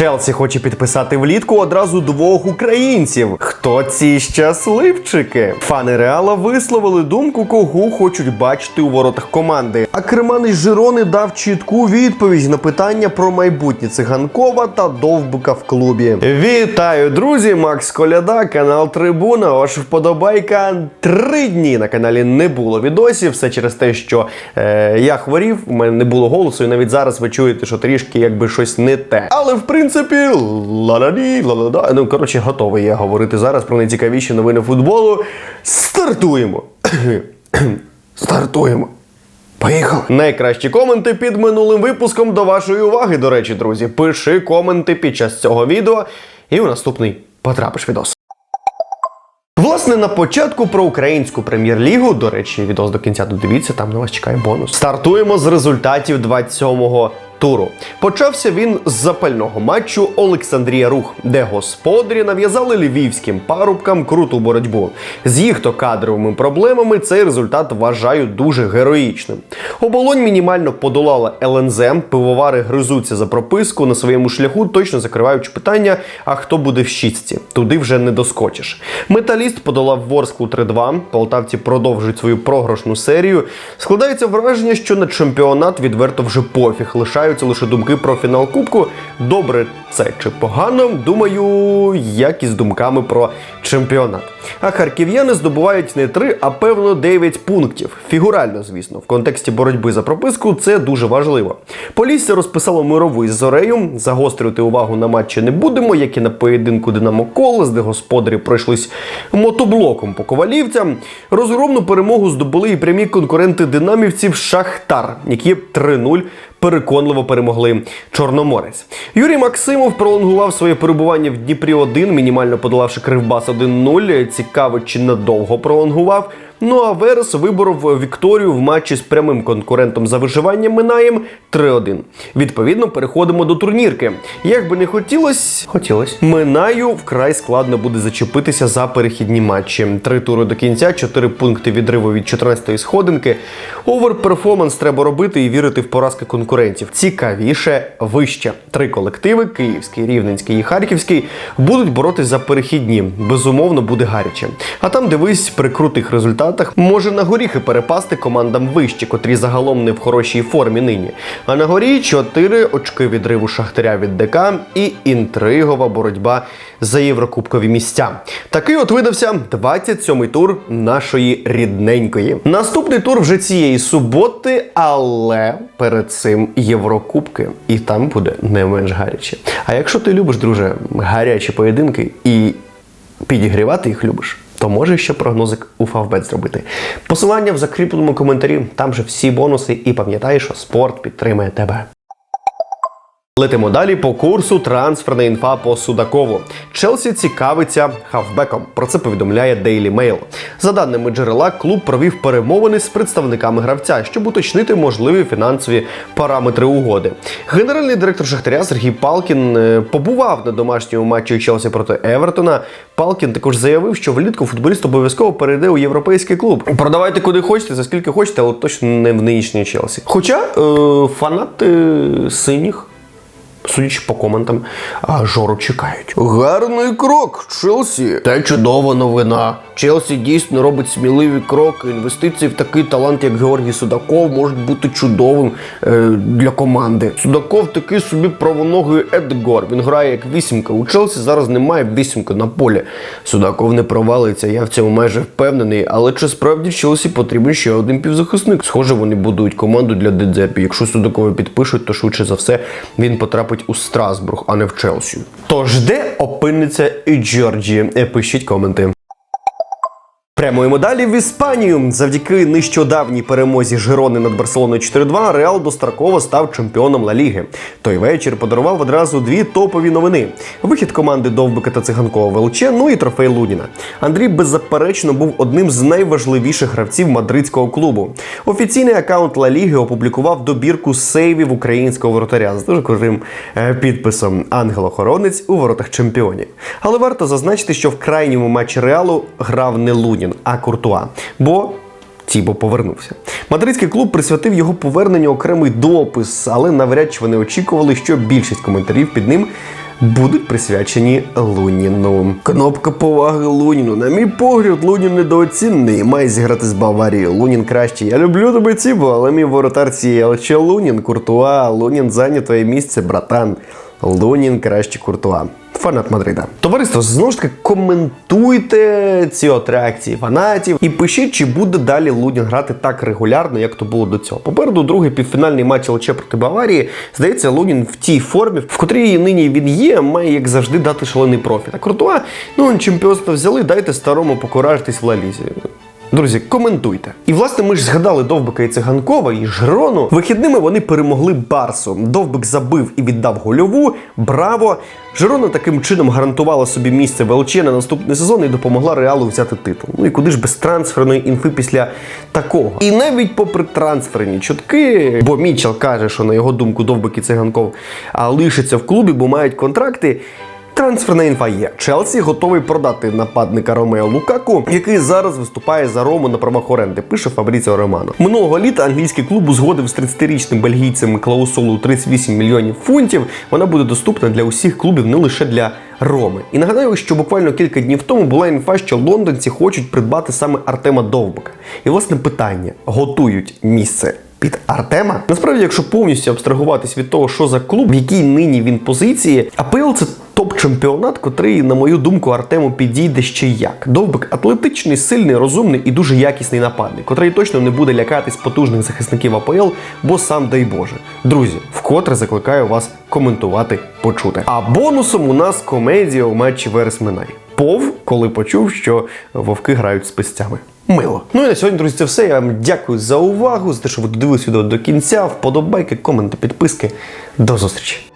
Челсі хоче підписати влітку одразу двох українців. Хто ці щасливчики? Фани Реала висловили думку, кого хочуть бачити у воротах команди. А Креманий Жирони дав чітку відповідь на питання про майбутнє циганкова та довбика в клубі. Вітаю, друзі! Макс Коляда, канал Трибуна. Ваша вподобайка. Три дні на каналі не було відосів. Все через те, що е, я хворів, у мене не було голосу, і навіть зараз ви чуєте, що трішки якби щось не те. Але в принципі, ла-ла-ді, ла-ла-да. Ну коротше, готовий я говорити зараз про найцікавіші новини футболу. Стартуємо! Стартуємо! Поїхали! Найкращі коменти під минулим випуском до вашої уваги, до речі, друзі. Пиши коменти під час цього відео, і у наступний потрапиш відос. Власне, на початку про українську прем'єр-лігу, до речі, відос до кінця додивіться, там на вас чекає бонус. Стартуємо з результатів 27-го туру. Почався він з запального матчу Олександрія Рух, де господарі нав'язали львівським парубкам круту боротьбу. З їх то кадровими проблемами цей результат вважаю дуже героїчним. Оболонь мінімально подолала ЛНЗ, пивовари гризуться за прописку на своєму шляху, точно закриваючи питання: а хто буде в шістці? Туди вже не доскочиш. Металіст подолав Ворсклу 3-2. Полтавці продовжують свою програшну серію. Складається враження, що на чемпіонат відверто вже пофіг. Лишаються лише думки про фінал Кубку. Добре, це чи погано? Думаю, як і з думками про чемпіонат. А харків'яни здобувають не 3, а певно 9 пунктів. Фігурально, звісно, в контексті боротьби за прописку це дуже важливо. Полісся розписало мирову із зорею. Загострювати увагу на матчі не будемо, як і на поєдинку Динамо Колес, де господарі пройшлись мотоблоком по ковалівцям. Розгромну перемогу здобули і прямі конкуренти динамівців Шахтар, які 3-0 переконливо перемогли Чорноморець. Юрій Максимов пролонгував своє перебування в Дніпрі 1 мінімально подолавши Кривбас 1-0. Цікаво, чи надовго пролонгував. Ну а Верес виборов Вікторію в матчі з прямим конкурентом за виживання Минаєм 3-1. Відповідно, переходимо до турнірки. Як би не хотілось, хотілось. Минаю вкрай складно буде зачепитися за перехідні матчі. Три тури до кінця, чотири пункти відриву від 14-ї сходинки. Оверперформанс треба робити і вірити в поразки конкурентів. Цікавіше вище. Три колективи Київський, Рівненський і Харківський будуть боротись за перехідні. Безумовно, буде гаряче. А там дивись при крутих результатах може на горіхи перепасти командам вище, котрі загалом не в хорошій формі нині. А на горі 4 очки відриву Шахтаря від ДК і інтригова боротьба за єврокубкові місця. Такий от видався 27-й тур нашої рідненької. Наступний тур вже цієї суботи, але перед цим Єврокубки, і там буде не менш гаряче. А якщо ти любиш, друже, гарячі поєдинки і підігрівати їх любиш, то можеш ще прогнозик у Фавбет зробити. Посилання в закріпленому коментарі, там же всі бонуси, і пам'ятай, що спорт підтримує тебе. Летимо далі по курсу трансферна інфа по Судакову. Челсі цікавиться хавбеком. Про це повідомляє Daily Mail. За даними джерела, клуб провів перемовини з представниками гравця, щоб уточнити можливі фінансові параметри угоди. Генеральний директор Шахтаря Сергій Палкін е, побував на домашньому матчі Челсі проти Евертона. Палкін також заявив, що влітку футболіст обов'язково перейде у європейський клуб. Продавайте куди хочете, за скільки хочете, але точно не в нинішній Челсі. Хоча е, фанати синіх. Судячи по коментам, Жору чекають. Гарний крок, Челсі. Та чудова новина. Челсі дійсно робить сміливі кроки. Інвестиції в такий талант, як Георгій Судаков, можуть бути чудовим е, для команди. Судаков такий собі правоногий Едгор. Він грає як вісімка. У Челсі зараз немає вісімки на полі. Судаков не провалиться, я в цьому майже впевнений. Але чи справді Челсі потрібен ще один півзахисник? Схоже, вони будують команду для Дедзепі. Якщо Судакова підпишуть, то швидше за все він потрапить у Страсбург, а не в Челсі. Тож де опиниться і Джорджі? Пишіть коменти. Прямуємо далі в Іспанію. Завдяки нещодавній перемозі Жирони над Барселоною 4-2 Реал достроково став чемпіоном Ла Ліги. Той вечір подарував одразу дві топові новини: вихід команди Довбика та Циганкова в ну і трофей Луніна. Андрій беззаперечно був одним з найважливіших гравців мадридського клубу. Офіційний аккаунт Ла Ліги опублікував добірку сейвів українського воротаря з дуже крутим е, підписом Ангел-охоронець у воротах чемпіонів. Але варто зазначити, що в крайньому матчі Реалу грав не Лунін, а Куртуа. Бо Тібо повернувся. Мадридський клуб присвятив його поверненню окремий допис, але навряд чи вони очікували, що більшість коментарів під ним будуть присвячені Луніну. Кнопка поваги Луніну. На мій погляд, Лунін недооцінений. Має зіграти з Баварією. Лунін кращий. Я люблю тебе, Цібо, але мій воротар цієї ще Лунін, Куртуа. Лунін зайняв твоє місце, братан. Лунін краще Куртуа. Фанат Мадрида. Товариство, знову ж таки, коментуйте ці от реакції фанатів і пишіть, чи буде далі Лунін грати так регулярно, як то було до цього. Попереду другий півфінальний матч ЛЧ проти Баварії. Здається, Лунін в тій формі, в котрій нині він є, має як завжди дати шалений профіт. А Куртуа, ну чемпіонство взяли, дайте старому покуражитись в Лалізі. Друзі, коментуйте. І власне ми ж згадали Довбика і Циганкова і Жирону. Вихідними вони перемогли Барсу. Довбик забив і віддав гольову. Браво! Жирона таким чином гарантувала собі місце в на наступний сезон і допомогла Реалу взяти титул. Ну і куди ж без трансферної інфи після такого? І навіть попри трансферні чутки, бо Мічел каже, що на його думку Довбик і Циганков а, лишаться в клубі, бо мають контракти. Трансферна інфа є. Челсі готовий продати нападника Ромео Лукаку, який зараз виступає за Рому на правах оренди. Пише Фабріціо Романо. Минулого літа англійський клуб узгодив з 30-річним бельгійцем клаусулу 38 мільйонів фунтів. Вона буде доступна для усіх клубів, не лише для Роми. І нагадаю, що буквально кілька днів тому була інфа, що лондонці хочуть придбати саме Артема Довбика. І власне питання: готують місце під Артема. Насправді, якщо повністю абстрагуватись від того, що за клуб, в якій нині він позиції, АПЛ це топ-чемпіонат, котрий, на мою думку, Артему підійде ще як. Довбик атлетичний, сильний, розумний і дуже якісний нападник, котрий точно не буде лякатись потужних захисників АПЛ, бо сам дай Боже. Друзі, вкотре закликаю вас коментувати, почути. А бонусом у нас комедія у матчі Верес Минай. Пов, коли почув, що вовки грають з пестями. Мило. Ну і на сьогодні, друзі, це все. Я вам дякую за увагу, за те, що ви додивились до кінця. Вподобайки, коменти, підписки. До зустрічі!